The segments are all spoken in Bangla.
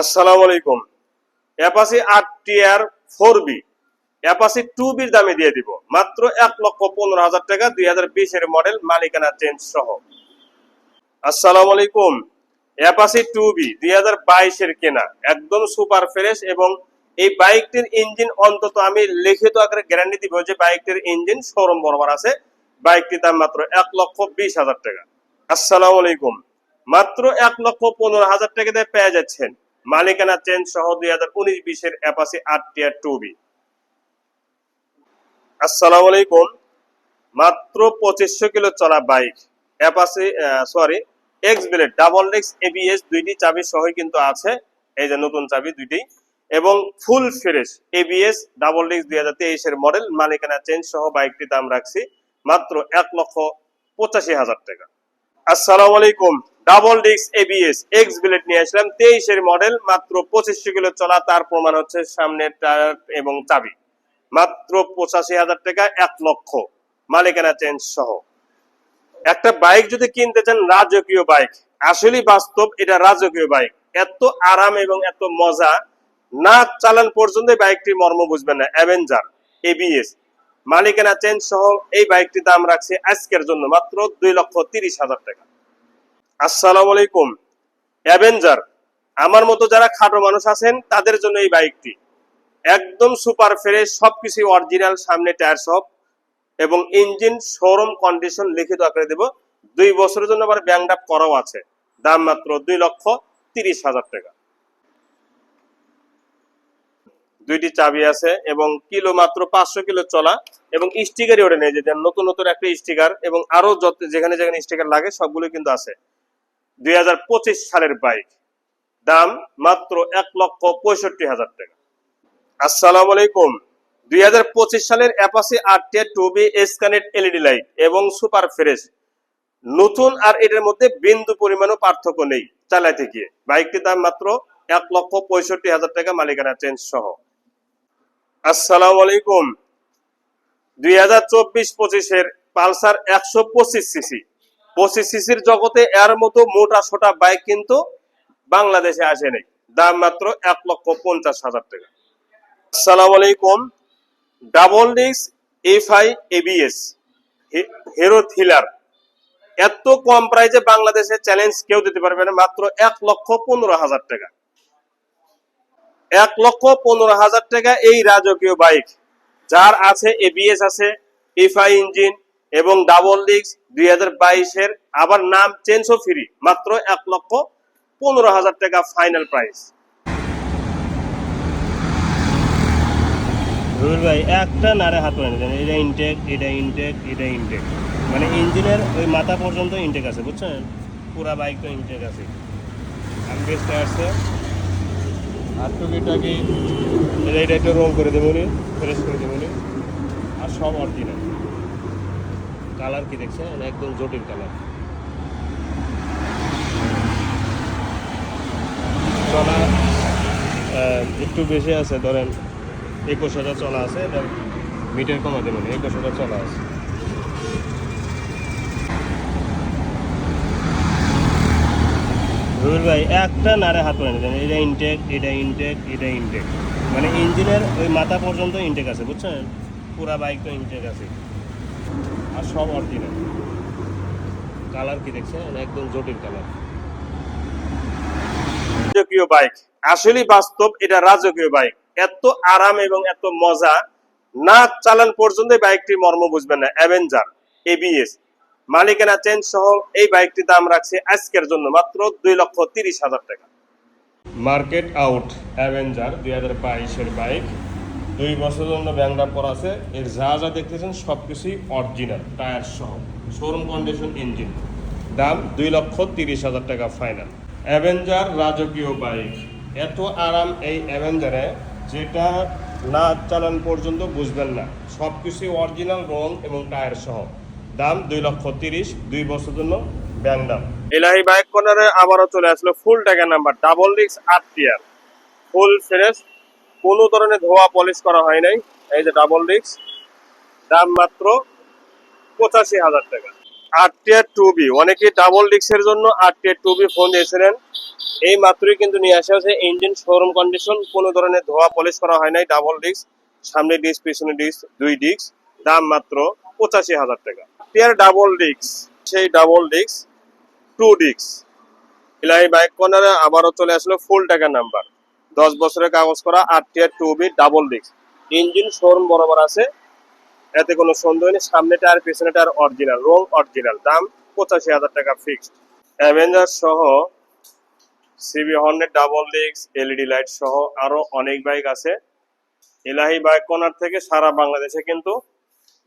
আসসালামু আলাইকুম। অ্যাপাসি আট টিয়ার ফোর বি। অ্যাপাসি টু বির দামে দিয়ে দিব। মাত্র এক লক্ষ পনেরো হাজার টাকা, দুই হাজার বিশের মডেল, মালিকানা চেঞ্জ সহ। আসসালামু আলাইকুম। অ্যাপাসি টু বি, দুই হাজার বাইশের কেনা। একদম সুপার ফ্রেশ এবং এই বাইকটির ইঞ্জিন অন্তত আমি লিখিত আকারে গ্যারান্টি দিব যে বাইকটির ইঞ্জিন শোরুম বরাবর আছে। বাইকটির দাম মাত্র এক লক্ষ বিশ হাজার টাকা। আসসালামু আলাইকুম। মাত্র এক লক্ষ পনেরো হাজার টাকা দিয়ে পেয়ে যাচ্ছেন। মালিকানা চেঞ্জ সহ দুই হাজার উনিশ বিশের অ্যাপাসি আট টিয়ার টু বি আসসালামু আলাইকুম। মাত্র পঁচিশশো কিলো চলা bike. Apache sorry X blade double ডিক্স এবিএস দুইটি চাবি সহই কিন্তু আছে। এই যে নতুন চাবি দুইটি। এবং ফুল ফ্রেশ এবিএস ডাবল ডিক্স দুই হাজার তেইশের মডেল মালিকানা চেঞ্জ সহ বাইকটির দাম রাখছি মাত্র এক লক্ষ পঁচাশি হাজার টাকা। আসসালামু আলাইকুম। ডাবল ডিক্স এবিএস এক্স বিলেট নিয়ে আসলাম। তেইশের মডেল মাত্র পঁচিশশো কিলো চলা, তার প্রমাণ হচ্ছে সামনের টায়ার এবং চাবি। মাত্র পঁচাশি হাজার টাকা, এক লক্ষ। মালিকানা চেঞ্জ সহ। একটা বাইক যদি কিনতে চান, রাজকীয় বাইক আসলেই বাস্তব, এটা রাজকীয় বাইক এত আরাম এবং এত মজা, না চালান পর্যন্ত এই বাইকটির মর্ম বুঝবেন না। অ্যাভেঞ্জার এবিএস মালিকানা চেঞ্জ সহ, এই বাইকটির দাম রাখছে আজকের জন্য, মাত্র দুই লক্ষ তিরিশ হাজার টাকা। আসসালামু আলাইকুম। অ্যাভেঞ্জার আমার মতো যারা খাটো মানুষ আছেন, তাদের জন্য এই বাইকটি। একদম সুপার ফ্রেশ, সবকিছু অরিজিনাল সামনে টায়ার সব এবং ইঞ্জিন শোরুম কন্ডিশন লিখিত আকারে দেব। দুই বছরের জন্য আবার ব্যাংক আপ করাও আছে। দাম মাত্র দুই লক্ষ তিরিশ হাজার টাকা। দুইটি চাবি আছে এবং কিলো মাত্র পাঁচশো কিলো চলা এবং স্টিকারই ওটা নিয়ে যেতেন নতুন নতুন একটা স্টিকার এবং আরও যত যেখানে যেখানে স্টিকার লাগে, সবগুলো কিন্তু আছে। দুই হাজার পঁচিশ সালের বাইক। দাম মাত্র এক লক্ষ পঁয়ষট্টি হাজার টাকা। আসসালামু আলাইকুম। দুই হাজার পঁচিশ সালের Apache RTR two V S connect LED light এবং সুপার ফ্রেশ। নতুন আর এটার মধ্যে বিন্দু পরিমাণও পার্থক্য নেই চালাইতে গিয়ে। বাইকটির দাম মাত্র এক লক্ষ পঁয়ষট্টি হাজার টাকা, মালিকানা চেঞ্জ সহ। আসসালামু আলাইকুম। দুই হাজার চব্বিশ পঁচিশের পালসার একশো পঁচিশ সিসি। পঁচিশ সিসির জগতে এর মতো মোটা সোটা বাইক কিন্তু বাংলাদেশে আসে নাই। দাম মাত্র এক লক্ষ পঞ্চাশ হাজার টাকা। আসসালামু আলাইকুম। ডাবল ডিক্স এফআই এবিএস হিরো থ্রিলার। এত কম প্রাইজে বাংলাদেশে চ্যালেঞ্জ কেউ দিতে পারবে না, মাত্র এক লক্ষ পনেরো হাজার টাকা। এক লক্ষ পনেরো হাজার টাকা এই রাজকীয় বাইক। যার আছে এবিএস আছে, এফআই ইঞ্জিন এবং ডাবল ডিক্স দুই হাজার বাইশের আবার নাম চেঞ্জও ফ্রি মাত্র এক লক্ষ পনেরো হাজার টাকা ফাইনাল প্রাইস রুবেল ভাই, একটা নারে হাত মানে এটা ইনটেক এটা ইনটেক এটা ইনটেক মানে ইঞ্জিনের ওই মাথা পর্যন্ত ইনটেক আছে, বুঝছেন? পুরা বাইক তো ইনটেক আছে। আনবেস্ট আছে আর টুকিটাকি, এটা এটা একটু রং করে দেবো ফ্রেশ করে দেবো আর সব অরিজিনাল কালার কি দেখছেন? একদম জটিল কালার। চলা একটু বেশি আছে, ধরেন একুশ হাজার চলা আছে মিটার কমা দেবেন একুশ হাজার চলা আছে। রুবেল ভাই, একটা নারে হাত দেন এটা ইনটেক এটা ইনটেক এটা ইনটেক মানে ইঞ্জিনের ওই মাথা পর্যন্ত ইনটেক আছে, বুঝছেন? পুরা বাইক তো ইনটেক আছে। আর সব অরিজিনাল কালার কি দেখছেন? একদম জটিল কালার রাজকীয় বাইক আসলেই বাস্তব এটা রাজকীয় বাইক এত আরাম এবং এত মজা না চালান পর্যন্ত বাইকটির মর্ম বুঝবেন না। অ্যাভেঞ্জার এবিএস মালিকানা চেঞ্জ সহ এই বাইকটির দাম রাখছে আজকের জন্য মাত্র দুই লক্ষ তিরিশ হাজার টাকা। মার্কেট আউট অ্যাভেঞ্জার দুই হাজার বাইশের বাইক দুই বছরের জন্য ব্যাংরা করা আছে। এর যা যা দেখতেছেন সব কিছুই অরিজিনাল টায়ার সহ। শোরুম কন্ডিশন ইঞ্জিন দাম দুই লক্ষ তিরিশ হাজার টাকা ফাইনাল অ্যাভেঞ্জার রাজকীয় বাইক এত আরাম এই অ্যাভেঞ্জারে যেটা না চালান পর্যন্ত বুঝবেন না। সব কিছুই অরিজিনাল রং এবং টায়ার সহ। দাম দুই লক্ষ তিরিশ, দুই বছর জন্য ব্যাংক এলাহি বাইক কর্নারে আবারও চলে আসলো ফুল টাকা নাম্বার ডাবল ডিক্স আট টিয়ার ফুল ফ্রেশ কোনো ধরনের ধোয়া পলিশ করা হয় নাই। এই যে ডাবল ডিক্স দাম মাত্র পঁচাশি হাজার টাকা। আরটিআর টু বি অনেকে ডাবল ডিক্সের জন্য আরটিআর টু বি ফোন দিয়েছিলেন। এই মাত্রই কিন্তু নিয়ে আসা হয়েছে ইঞ্জিন শোরুম কন্ডিশন কোনো ধরনের ধোয়া পলিশ করা হয় নাই ডাবল ডিস্ক সামনে ডিস্ক পিছনে ডিস্ক দুই ডিস্ক দাম মাত্র পঁচাশি হাজার টাকা। টিয়ার ডাবল ডিস্ক সেই double disc two disc bike কর্নারে আবারও চলে আসলো ফুল টাকা নাম্বার দশ বছরের কাগজ করা RTR two V double disc engine showroom বরাবর আছে। এতে কোনো সন্দেহ নেই সামনে টায়ার পিছনে টায়ার অরিজিনাল রং অরিজিনাল দাম পঁচাশি হাজার টাকা ফিক্সড অ্যাভেঞ্জার সহ সিবি হর্নের ডাবল ডিস্ক এলইডি লাইট সহ আরও অনেক বাইক আছে। এলাহি বাইক কর্নার থেকে সারা বাংলাদেশে কিন্তু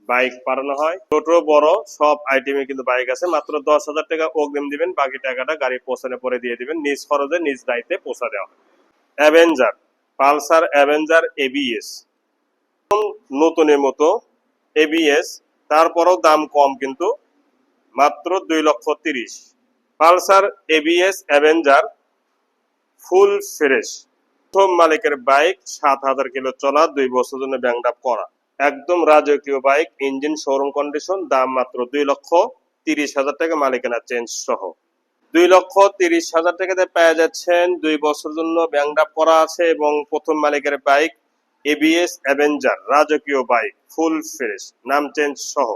বাইক পাঠানো হয়। ছোট, বড় সব আইটেমে কিন্তু বাইক আছে। মাত্র দশ হাজার টাকা অগ্রিম দিবেন, বাকি টাকাটা গাড়ি পৌঁছানো পরে দিয়ে দিবেন। নিজ খরচে, নিজ দায়িত্বে পৌঁছা দেওয়া হয় অ্যাভেঞ্জার পালসার অ্যাভেঞ্জার এবিএস নতুনের মতো এবিএস তারপরও দাম কম কিন্তু মাত্র দুই লক্ষ তিরিশ। Pulsar ABS Avenger full fresh. প্রথম মালিকের বাইক সাত হাজার কিলো চলা, দুই বছর জন্য ব্যাংক আপ করা। একদম রাজকীয় বাইক ইঞ্জিন শোরুম কন্ডিশন দাম মাত্র দুই লক্ষ তিরিশ হাজার টাকা মালিকানা চেঞ্জ সহ। দুই লক্ষ তিরিশ হাজার টাকাতে পেয়ে যাচ্ছেন। দুই বছর জন্য ব্যাংক আপ করা আছে এবং প্রথম মালিকের বাইক এবিএস অ্যাভেঞ্জার রাজকীয় বাইক, ফুল ফ্রেশ, নাম চেঞ্জ সহ।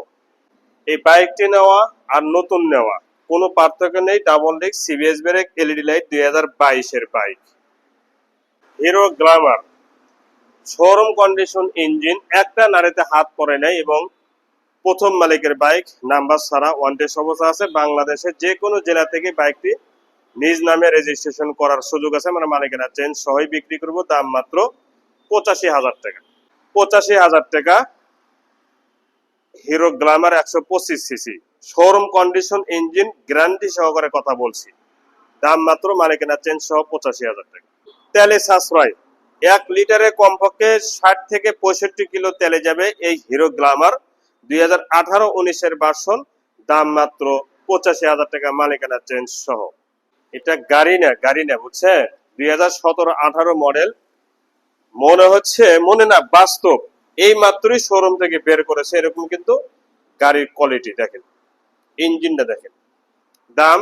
এই বাইকটি নেওয়া আর নতুন নেওয়া, কোনো পার্থক্য নেই, double disc CBS brake LED light দুই হাজার বাইশের bike. Hero Glamour showroom condition, engine, একটা নারীতে হাত পড়ে নাই এবং প্রথম মালিকের বাইক, নাম্বার ছাড়া ওয়ান্টেড অবস্থা আছে। বাংলাদেশের যে কোনো জেলা থেকে বাইকটি নিজ নামে রেজিস্ট্রেশন করার সুযোগ আছে। মানে মালিকেরা চেঞ্জ সহই বিক্রি করব। দাম মাত্র পঁচাশি হাজার টাকা। পঁচাশি হাজার টাকা হিরো গ্লামার একশো পঁচিশ CC. Showroom condition engine guarantee সহকারে কথা বলছি। দাম মাত্র মালিকানা চেঞ্জ সহ পঁচাশি হাজার টাকা। তেলে সাশ্রয়। এক লিটারে কমপক্ষে ষাট থেকে পঁয়ষট্টি কিলো তেলে যাবে এই হিরো গ্লামার দুই হাজার আঠারো উনিশের ভার্সন দাম মাত্র পঁচাশি হাজার টাকা মালিকানা চেঞ্জ সহ। এটা গাড়ি না গাড়ি না বুঝছে দুই হাজার সতেরো আঠারো মডেল মনে হচ্ছে, মনে না, বাস্তব। এই মাত্রই শোরুম থেকে বের করেছে, এরকম কিন্তু গাড়ির কোয়ালিটি দেখেন। ইঞ্জিনটা দেখেন। দাম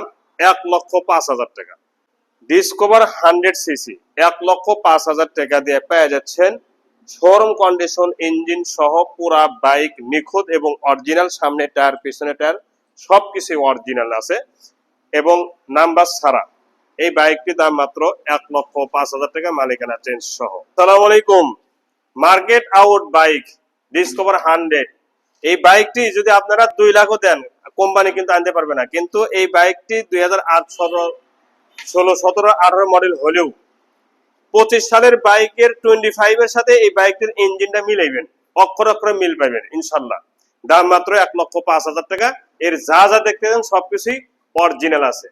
এক লক্ষ পাঁচ হাজার টাকা। ডিসকভার হান্ড্রেড সিসি এক লক্ষ পাঁচ হাজার টাকা দিয়ে পেয়ে যাচ্ছেন শোরুম কন্ডিশন ইঞ্জিন সহ পুরা বাইক নিখুঁত এবং অরিজিনাল সামনে টায়ার পিছনে টায়ার সবকিছু অরিজিনাল আছে। এবং নাম্বার ছাড়া এই বাইকটির দাম মাত্র এক লক্ষ পাঁচ হাজার টাকা মালিকানা চেঞ্জ সহ। সালাম আলাইকুম। Market out bike Discover hundred এই বাইকটি যদি আপনারা দুই লাখও দেন কোম্পানি কিন্তু আনতে পারবে না। কিন্তু এই বাইকটি দুই হাজার আট সতেরো, ষোলো, সতেরো, আঠারো মডেল হলেও পঁচিশ সালের বাইকের টোয়েন্টি ফাইভ এর সাথে এই বাইকটির ইঞ্জিনটা মিলাইবেন। অক্ষর অক্ষরে মিল পাইবেন, ইনশাল্লাহ। দাম মাত্র এক লক্ষ পাঁচ হাজার টাকা। এর যা যা দেখতে দেন সবকিছুই অরিজিনাল আছে।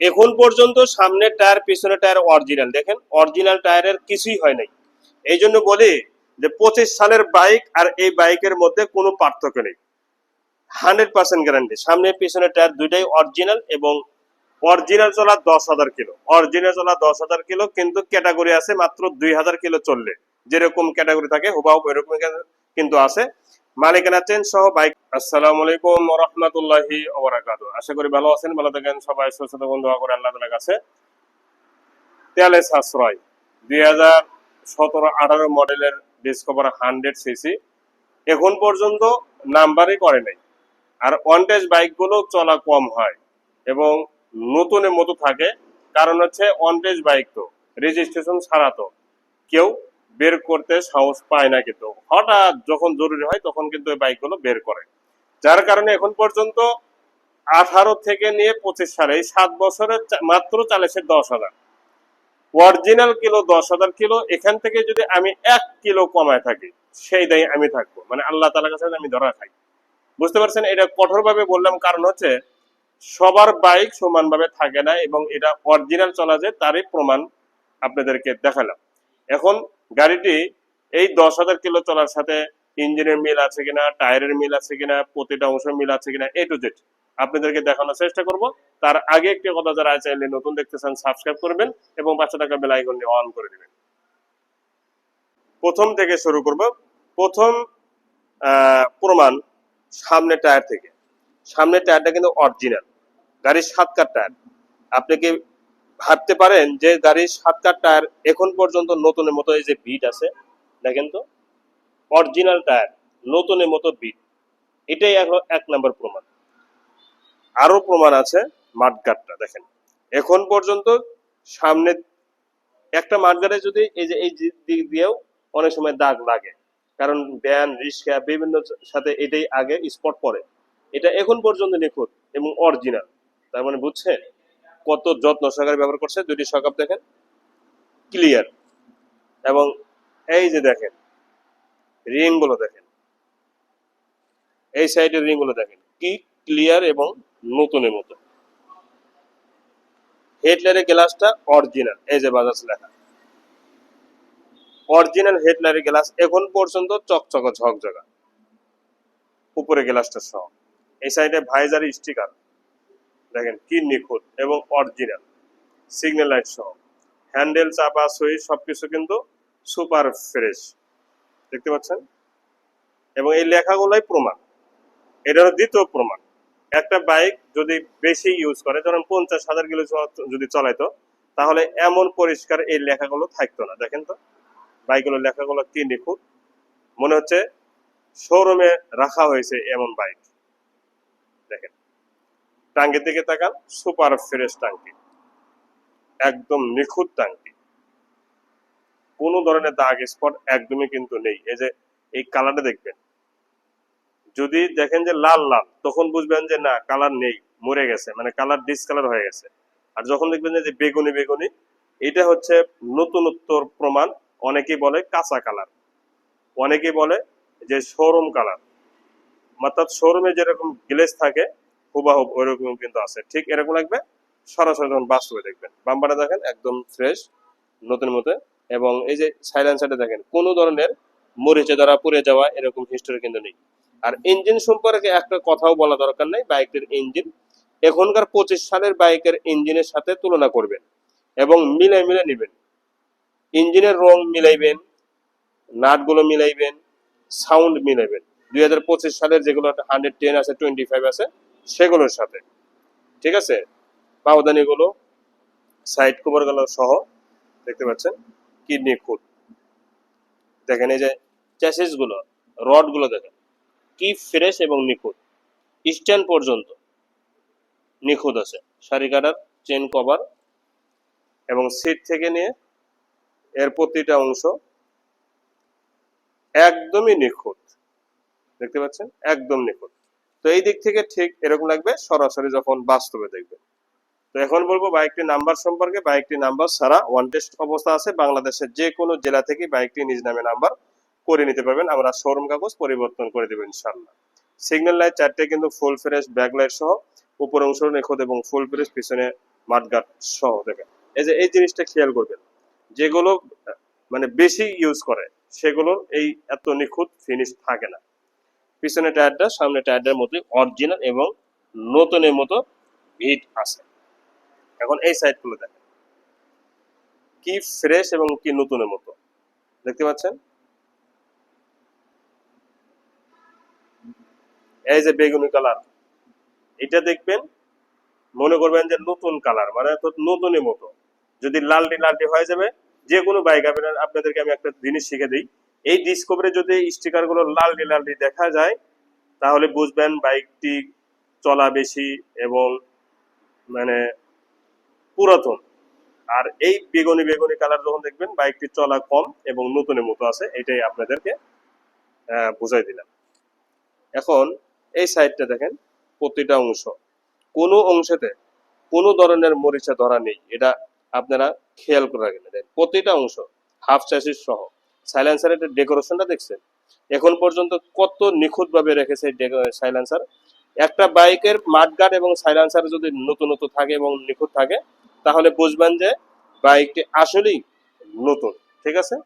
এখন পর্যন্ত সামনের টায়ার পিছনের টায়ার অরিজিনাল দেখেন অরিজিনাল টায়ারের কিছুই হয় নাই। এই জন্য বলি যে পঁচিশ সালের বাইক আর এই বাইকের মধ্যে কোনো পার্থক্য নেই। হান্ড্রেড পার্সেন্ট গ্যারান্টি সামনে, পিছনে টায়ার দুইটাই অরিজিনাল এবং অরিজিনাল চলা দশ হাজার কিলো। অরিজিনাল চলা দশ হাজার কিলো, কিন্তু ক্যাটাগরি আছে মাত্র দুই হাজার কিলো চললে। যেরকম ক্যাটাগরি থাকে, হুবাহু এরকম কিন্তু আছে। মালিকানা চেন সহ বাইক আসসালামু আলাইকুম রহমতুল্লাহি আশা করি ভালো আছেন, ভালো থাকেন। সবাই সুস্থ দোয়া করে আল্লাহ তালার কাছে। তেলে সাশ্রয়। দুই হাজার সতেরো আঠারো মডেলের ডিসকভার হান্ড্রেড সিসি। এখন পর্যন্ত নাম্বারই করে নাই। আর ওয়ান্টেজ বাইকগুলো চলা কম হয়। এবং নতুনের মতো থাকে। কারণ হচ্ছে ওয়ান্টেজ বাইক তো রেজিস্ট্রেশন ছাড়া তো। কেউ বের করতে সাহস পায় না কিন্তু। হঠাৎ যখন জরুরি হয় তখন কিন্তু এই বাইকগুলো বের করে। যার কারণে এখন পর্যন্ত আঠারো থেকে নিয়ে পঁচিশ সালে, এই সাত বছরে মাত্র চালিয়েছে দশ হাজার। অরিজিনাল কিলো দশ হাজার কিলো এখান থেকে যদি আমি এক কিলো কমায় থাকি, সেই দায়ী আমি থাকব। মানে আল্লাহ তালার কাছে আমি ধরা খাই। বুঝতে পারছেন? এটা কঠোরভাবে বললাম কারণ হচ্ছে সবার বাইক সমানভাবে থাকে না এবং এটা অরিজিনাল চলা যায়, তারই প্রমাণ আপনাদেরকে দেখালাম। এখন গাড়িটি এই দশ হাজার কিলো চলার সাথে ইঞ্জিনের মিল আছে কিনা, টায়ারের মিল আছে কিনা, প্রতিটা অংশ মিল আছে কিনা এ টু জেড আপনাদেরকে দেখানোর চেষ্টা করব। তার আগে একটি কথা যারা চাইলে নতুন দেখতেছেন সাবস্ক্রাইব করবেন এবং পাঁচশো টাকা বেল আইকনটি অন করে দিবেন। প্রথম থেকে শুরু করব। প্রথম প্রমাণ সামনে টায়ার থেকে। সামনের টায়ারটা কিন্তু অরিজিনাল গাড়ির সাত কার টায়ার। আপনি কি ভাবতে পারেন যে গাড়ির সাত কার টায়ার এখন পর্যন্ত নতুনের মতো এই যে বিট আছে, দেখেন তো? অরিজিনাল টায়ার, নতুনের মতো বিট এটাই এক নম্বর প্রমাণ। আরও প্রমাণ আছে মাঠগাটটা দেখেন। এখন পর্যন্ত সামনে একটা মাঠগাটে যদি এই যে এই দিক দিয়েও অনেক সময় দাগ লাগে, কারণ ব্যান রিক্সা বিভিন্ন সাথে এটাই আগে স্পট পড়ে। এটা এখন পর্যন্ত নিখুঁত এবং অরিজিনাল তার মানে বুঝছেন কত যত্ন সহকারে ব্যবহার করছে দুটি সকাপ দেখেন ক্লিয়ার এবং এই যে দেখেন রিংগুলো দেখেন, এই সাইডের রিংগুলো দেখেন, কি ক্লিয়ার এবং নতুনের মতো। হেডলাইটের গ্লাসটা অরিজিনাল এই যে বাজাজ লেখা। অরিজিনাল হেডলাইটের গ্লাস এখন পর্যন্ত চকচক ঝকঝকা। উপরে গ্লাসটা সহ। এই সাইডে ভাইজার স্টিকার দেখেন, কি নিখুঁত এবং অরিজিনাল সিগন্যাল লাইট সহ। হ্যান্ডেল চাপা সুইচ সবকিছু কিন্তু সুপার ফ্রেশ দেখতে পাচ্ছেন? এবং এই লেখাগুলোই প্রমাণ। এটা দ্বিতীয় প্রমাণ। একটা বাইক যদি বেশি ইউজ করে, ধরেন পঞ্চাশ হাজার কিলো যদি চলাইতো, তাহলে এমন পরিষ্কার এই লেখাগুলো থাকতো না। দেখেন তো বাইকগুলোর লেখাগুলো কি নিখুঁত? মনে হচ্ছে শোরুমে রাখা হয়েছে এমন বাইক দেখেন। টাঙ্গির দিকে তাকান, সুপার ফ্রেশ টাঙ্কি একদম নিখুঁত টাঙ্কি কোনো ধরনের দাগ স্পট একদমই কিন্তু নেই। এই যে, এই কালারটা দেখবেন। যদি দেখেন যে লাল লাল, তখন বুঝবেন যে না, কালার নেই, মরে গেছে। মানে কালার ডিসকালার হয়ে গেছে। আর যখন দেখবেন যে বেগুনি বেগুনি, এটা হচ্ছে নতুনত্বর প্রমাণ। অনেকেই বলে কাঁচা কালার। অনেকেই বলে যে শোরুম কালার। অর্থাৎ শোরুমে যেরকম গ্লেজ থাকে হুবাহুব ওইরকম কিন্তু আছে। ঠিক এরকম লাগবে? সরাসরি যখন বাস্তবে দেখবেন। বাম্পারে দেখেন, একদম ফ্রেশ নতুন মতো। এবং এই যে সাইলেন্সারটা দেখেন, কোনো ধরনের মরিচে দ্বারা পুড়ে যাওয়া এরকম হিস্টোরি কিন্তু নেই। আর ইঞ্জিন সম্পর্কে একটা কথাও বলা দরকার নেই, বাইকের ইঞ্জিন এখনকার পঁচিশ সালের বাইকের ইঞ্জিনের সাথে তুলনা করবেন এবং মিলে মিলে নেবেন। ইঞ্জিনের রং মিলাইবেন, নাটগুলো মিলাইবেন সাউন্ড মিলাইবেন। দুই হাজার পঁচিশ সালের যেগুলো হান্ড্রেড টেন আছে টোয়েন্টি ফাইভ আছে সেগুলোর সাথে। ঠিক আছে? পাওদানিগুলো সাইড কভারগুলো সহ, দেখতে পাচ্ছেন? কিডনি নিখুঁত দেখেন এই যে চ্যাসিসগুলো রডগুলো দেখেন। কি ফ্রেশ এবং নিখুঁত। স্ট্যান্ড পর্যন্ত নিখুঁত আছে। শাড়ি কাটার, চেন কভার এবং সিট থেকে নিয়ে এর প্রতিটা অংশ একদমই নিখুঁত। দেখতে পাচ্ছেন? একদম নিখুঁত। তো এই দিক থেকে ঠিক এরকম লাগবে, সরাসরি যখন বাস্তবে দেখবেন তো এখন বলব বাইকটি নাম্বার সম্পর্কে বাইকটি নাম্বার ছাড়া ওয়ান টেস্ট অবস্থা আছে, বাংলাদেশের যে কোনো জেলা থেকে বাইকটি নিজ নামে নাম্বার করে নিতে পারবেন। আমরা শোরুম কাগজ পরিবর্তন করে দেবো ইনশাল্লাহ সিগন্যাল লাইট চারটে কিন্তু ফুল ফ্রেশ ব্যাক লাইট সহ, উপর অংশ নিখুঁত এবং ফুল ফ্রেশ পিছনে মাঠগাট সহ দেখেন। এই যে এই জিনিসটা খেয়াল করবেন, যেগুলো মানে বেশি ইউজ করে, সেগুলোর এই এত নিখুঁত ফিনিশ থাকে না। পিছনে টায়ারটা, সামনে টায়ারটার মতোই অরিজিনাল এবং নতুনের মতো হিট আছে। এখন এই সাইডগুলো দেখেন। কি ফ্রেশ এবং কি নতুনের মতো। দেখতে পাচ্ছেন? এই যে বেগুনি কালার এটা দেখবেন, মনে করবেন যে নতুন কালার মানে নতুনের মতো। যদি লালটি লালটি হয়ে যাবে যে কোনো বাইক আপনাদেরকে আমি একটা জিনিস শিখে দিই। এই ডিসকভারে যদি স্টিকারগুলো লালটি দেখা যায়, তাহলে বুঝবেন বাইকটি চলা বেশি এবং মানে পুরাতন। আর এই বেগুনি বেগুনি কালার যখন দেখবেন, বাইকটি চলা কম এবং নতুনের মতো আছে, এটাই আপনাদেরকে বুঝাই দিলাম। এখন এই সাইডটা দেখেন, প্রতিটা অংশ। কোনো অংশেতে কোনো ধরনের মরিচা ধরা নেই, এটা আপনারা খেয়াল করে রাখেন প্রতিটা অংশ, হাফ চ্যাসিস সহ। সাইলেন্সারের ডেকোরেশনটা দেখছেন? এখন পর্যন্ত কত নিখুঁত ভাবে রেখেছে সাইলেন্সার একটা বাইকের মাঠগার্ড এবং সাইলেন্সার যদি নতুন নতুন থাকে এবং নিখুঁত থাকে, তাহলে বুঝবেন যে বাইকটি আসলেই নতুন, ঠিক আছে?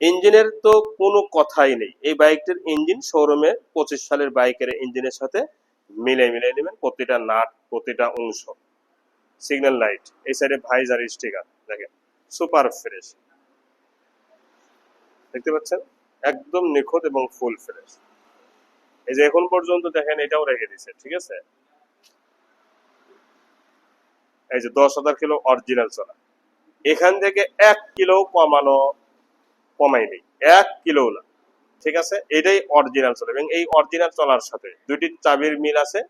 ইঞ্জিনের তো কোনো কথাই নেই। এই বাইকটির ইঞ্জিন শোরুমে পঁচিশ সালের বাইকের ইঞ্জিনের সাথে মিলে মিলে নেবেন প্রতিটা নাট, প্রতিটা অংশ। সিগন্যাল লাইট, এই সাইডে ভাইজার স্টিকার, দেখেন। Super fresh. দেখতে পাচ্ছেন? একদম নিখুঁত এবং ফুল ফ্রেশ। এই যে এখন পর্যন্ত দেখেন, এটাও রেখে দিছে, ঠিক আছে? এই যে দশ হাজার কিলো অরিজিনাল এখান থেকে এক কিলো কমানো কমাইনি এক কিলো না, ঠিক আছে? এটাই অরিজিনাল চলে এবং এই অরিজিনাল চলার সাথে দুটি চাবির মিল আছে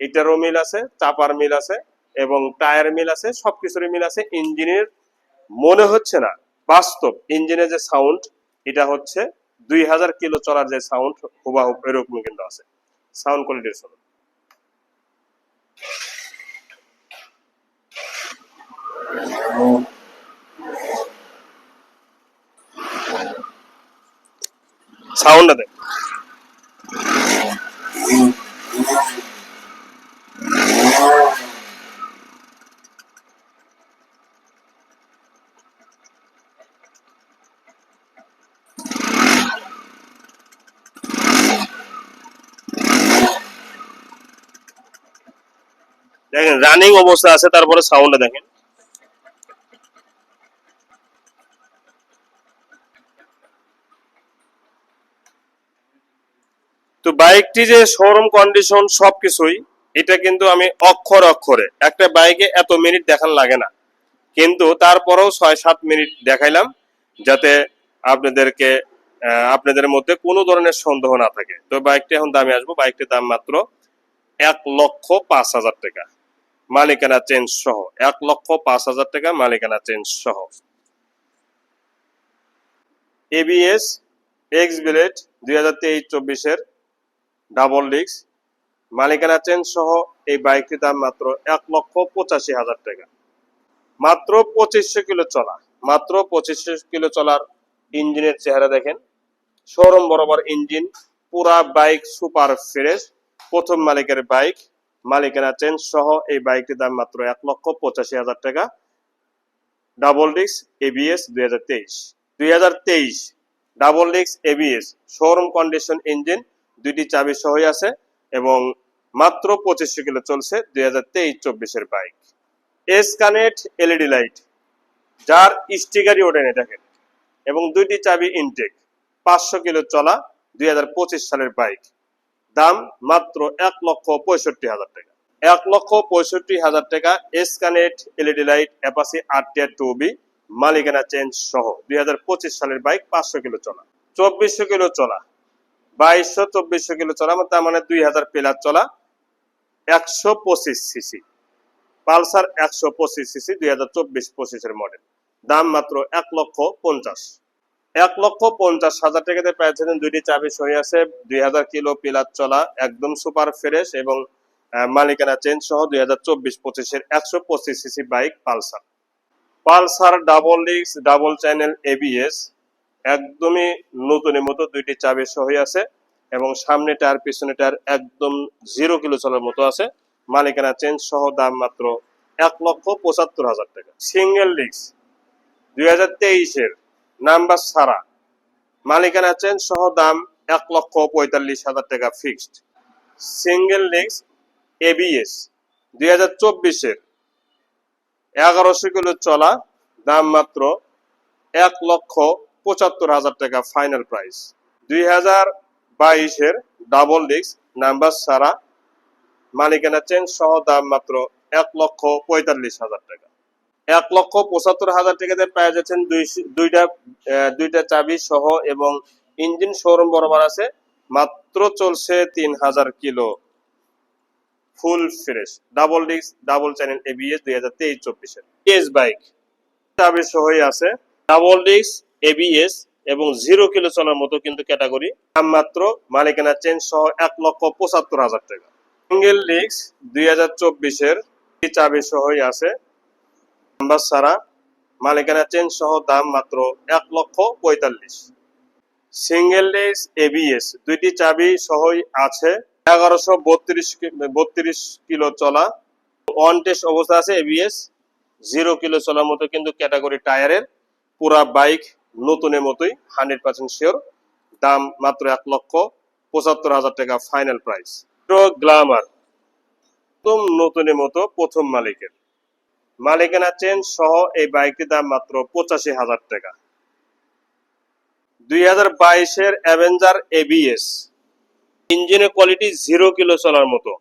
এটারও মিল আছে, চাপার মিল আছে এবং টায়ার মিল আছে, সবকিছুরই মিল আছে, ইঞ্জিনের মনে হচ্ছে না। বাস্তব ইঞ্জিনের যে সাউন্ড এটা হচ্ছে দুই হাজার কিলো চলার যে সাউন্ড হুবাহুব এরকম কিন্তু আছে। সাউন্ড কোয়ালিটির শুনুন সাউন্ডটা দেখ। দেখেন রানিং অবস্থা আছে, তারপরে সাউন্ডটা দেখেন। তো বাইকটি যে শোরুম কন্ডিশন সবকিছুই, এটা কিন্তু আমি অক্ষর অক্ষরে, একটা বাইকে এত মিনিট দেখান লাগে না। কিন্তু তারপরেও ছয় সাত মিনিট দেখাইলাম, যাতে আপনাদেরকে আপনাদের মধ্যে কোনো ধরনের সন্দেহ না থাকে। তো বাইকটি এখন দামে আসব, বাইকটির দাম মাত্র এক লক্ষ পাঁচ হাজার টাকা। মালিকানা চেঞ্জ সহ। এক লক্ষ পাঁচ হাজার টাকা মালিকানা চেঞ্জ সহ। এবিএস এক্স বিলেট দুই হাজার তেইশ চব্বিশের ডাবল ডিস্ক মালিকানা চেঞ্জ সহ এই বাইকটির দাম মাত্র এক লক্ষ পঁচাশি হাজার টাকা। মাত্র পঁচিশশো কিলো চলা, মাত্র পঁচিশশো কিলো চলার ইঞ্জিনের চেহারা দেখেন। শোরুম বরাবর ইঞ্জিন, পুরা বাইক সুপার ফ্রেশ, প্রথম মালিকের বাইক। মালিকানা চেঞ্জ সহ এই বাইকটির দাম মাত্র এক লক্ষ পঁচাশি হাজার টাকা। ডাবল ডিস্ক এবিএস দুই হাজার তেইশ। দুই হাজার তেইশ double disc ABS showroom condition engine, দুইটি চাবি সহই আছে এবং মাত্র পঁচিশশো কিলো চলছে দুই হাজার তেইশ চব্বিশের bike. S connect LED light, যার স্টিকারই ওঠেন দেখেন, এবং দুইটি চাবি ইনটেক, পাঁচশো কিলো চলা দুই হাজার পঁচিশ সালের বাইক। দাম মাত্র এক লক্ষ পঁয়ষট্টি হাজার টাকা। এক লক্ষ পঁয়ষট্টি হাজার টাকা S connect LED light Apache RTR two V মালিকানা চেঞ্জ সহ দুই হাজার পঁচিশ সালের বাইক পাঁচশো কিলো চলা, চব্বিশশো কিলো চলা, বাইশশো, চব্বিশশো কিলো চলা তার মানে দুই হাজার প্লাস চলা, একশো পঁচিশ সিসি পালসার একশো পঁচিশ সিসি দুই হাজার চব্বিশ পঁচিশের মডেল দাম মাত্র এক লক্ষ পঞ্চাশ। এক লক্ষ পঞ্চাশ হাজার টাকাতে পেয়েছিলেন দুইটি চাবি সহি আছে, দুই হাজার কিলো পিলার চলা, একদম সুপার ফ্রেশ এবং মালিকানা চেঞ্জ সহ দুই হাজার চব্বিশ পঁচিশের একশো পঁচিশ CC bike Pulsar. Pulsar double disc, double channel ABS একদমই নতুনের মতো দুইটি চাবি সহি আছে এবং সামনে টায়ার পিছনে টায়ার একদম জিরো কিলো চলার মতো আছে। মালিকানা চেঞ্জ সহ দাম মাত্র এক লক্ষ পঁচাত্তর হাজার টাকা। সিঙ্গেল ডিস্ক, দুই হাজার তেইশের নাম্বার ছাড়া। মালিকানা চেঞ্জ সহ দাম এক লক্ষ পঁয়তাল্লিশ হাজার টাকা ফিক্সড সিঙ্গেল ডিস্ক এবিএস দুই হাজার চব্বিশের এগারোশো কিলো চলা, দাম মাত্র এক লক্ষ পঁচাত্তর হাজার টাকা ফাইনাল প্রাইস দুই হাজার বাইশের ডাবল ডিস্ক নাম্বার সারা মালিকানা চেঞ্জ সহ দাম মাত্র এক লক্ষ পঁয়তাল্লিশ হাজার টাকা। এক লক্ষ পঁচাত্তর হাজার টাকাতে পেয়ে যাচ্ছেন দুই- দুইটা দুইটা চাবি সহ এবং ইঞ্জিন শোরুম বরাবর আছে, মাত্র চলছে তিন হাজার kilo. Full fresh, double disc, double channel ABS দুই হাজার তেইশ চব্বিশের এস বাইক, চাবি সহই আছে, ডাবল ডিস্ক এবিএস এবং জিরো কিলো চলার মতো কিন্তু ক্যাটাগরি। দাম মাত্র মালিকানা চেঞ্জ সহ এক লক্ষ পঁচাত্তর হাজার টাকা। সিঙ্গেল ডিস্ক দুই হাজার চব্বিশের চাবি সহই আছে। নাম্বার ছাড়া মালিকানা চেঞ্জ সহ দাম মাত্র এক লক্ষ পঁয়তাল্লিশ। সিঙ্গেল ডিস্ক এবিএস দুইটি চাবি সহই আছে। এগারোশো বত্রিশ বত্রিশ কিলো চলা। ওয়ান টেস্ট অবস্থা আছে এবিএস জিরো কিলো চলার মতো কিন্তু ক্যাটাগরি টায়ারের পুরা বাইক নতুনের মতোই হান্ড্রেড পার্সেন্ট শিওর দাম মাত্র এক লক্ষ পঁচাত্তর হাজার টাকা ফাইনাল প্রাইস গ্লামার একদম নতুনের মতো প্রথম মালিকের। মালিকানা চেঞ্জ সহ এই বাইকটির দাম মাত্র পঁচাশি হাজার টাকা। দুই হাজার বাইশের অ্যাভেঞ্জার এবিএস ইঞ্জিনের কোয়ালিটি জিরো কিলো চলার মতো।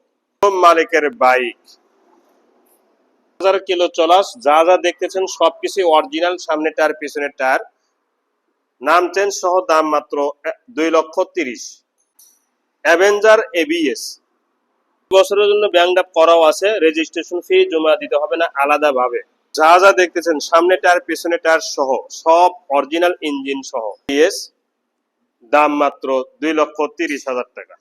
মালিকের বাইক। হাজার কিলো চলা যা যা দেখতেছেন সবকিছু অরিজিনাল সামনে টায়ার পিছনে টায়ার নাম চেঞ্জ সহ দাম মাত্র দুই লক্ষ তিরিশ। অ্যাভেঞ্জার এবিএস বছরের জন্য ব্যাংক করাও আছে রেজিস্ট্রেশন ফি জমা দিতে হবে না আলাদা ভাবে যা যা দেখতেছেন, সামনে টায়ার, পেছনে টায়ার সহ, সব অরিজিনাল ইঞ্জিন সহ। দাম মাত্র দুই লক্ষ তিরিশ হাজার টাকা।